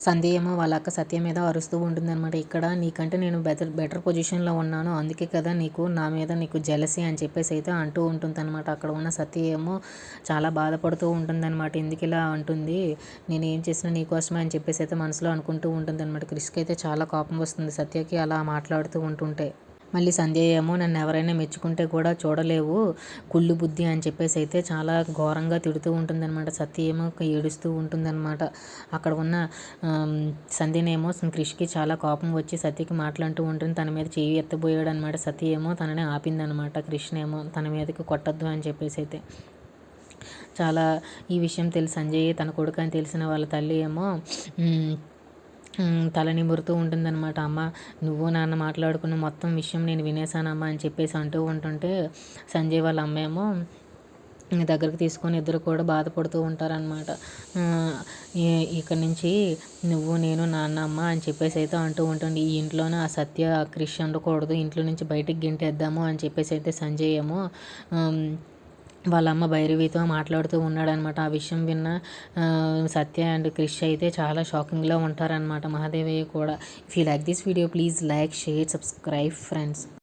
సంధ్య ఏమో వాళ్ళ అక్క సత్య మీద అరుస్తూ ఉంటుందన్నమాట. ఇక్కడ నీకంటే నేను బెటర్ బెటర్ పొజిషన్లో ఉన్నాను. అందుకే కదా నీకు నా మీద నీకు జెలసీ అని చెప్పేసి అయితే అంటూ ఉంటుందన్నమాట. అక్కడ ఉన్న సత్య ఏమో చాలా బాధపడుతూ ఉంటుందన్నమాట. ఎందుకు ఇలా అంటుంది? నేను ఏం చేసినా నీకోసమే అని చెప్పేసి అయితే మనసులో అనుకుంటూ ఉంటుందన్నమాట. క్రిష్కి అయితే చాలా కోపం వస్తుంది సత్యకి అలా మాట్లాడుతూ ఉంటుంటే. మళ్ళీ సంధ్య ఏమో నన్ను ఎవరైనా మెచ్చుకుంటే కూడా చూడలేవు. కుళ్ళు బుద్ధి అని చెప్పేసి అయితే చాలా ఘోరంగా తిడుతూ ఉంటుందన్నమాట. సత్య ఏమో ఏడుస్తూ ఉంటుందన్నమాట. అక్కడ ఉన్న సంధ్యనేమో క్రిష్కి చాలా కోపం వచ్చి సత్యకి మాట్లాడుతూ ఉంటుంది. తన మీద చేయి ఎత్తబోయాడు అనమాట సత్య ఏమో తనని ఆపిందనమాట కృష్ణ ఏమో తన మీదకి కొట్టద్దు అని చెప్పేసి అయితే. చాలా ఈ విషయం తెలిసి సంజయ్. తన కొడుకు అని తెలిసిన వాళ్ళ తల్లి ఏమో తల నిమురుతూ ఉంటుందన్నమాట. అమ్మ నువ్వు నాన్న మాట్లాడుకున్న మొత్తం విషయం నేను వినేశానమ్మా అని చెప్పేసి అంటూ ఉంటుంటే సంజయ్ వాళ్ళ అమ్మేమో దగ్గరికి తీసుకొని ఇద్దరు కూడా బాధపడుతూ ఉంటారనమాట ఇక్కడ నుంచి నువ్వు నేను నాన్న అమ్మ అని చెప్పేసి అయితే అంటూ ఉంటుంది. ఈ ఇంట్లోనే ఆ సత్య క్రిష్ ఉండకూడదు. ఇంట్లో నుంచి బయటికి గింటేద్దాము అని చెప్పేసి అయితే సంజయ్ ఏమో వాళ్ళ అమ్మ భైరవితో మాట్లాడుతూ ఉన్నాడనమాట. ఆ విషయం విన్న సత్య అండ్ క్రిష్ అయితే చాలా షాకింగ్లో ఉంటారనమాట. మహాదేవయ్య కూడా. If you like this video please like share subscribe friends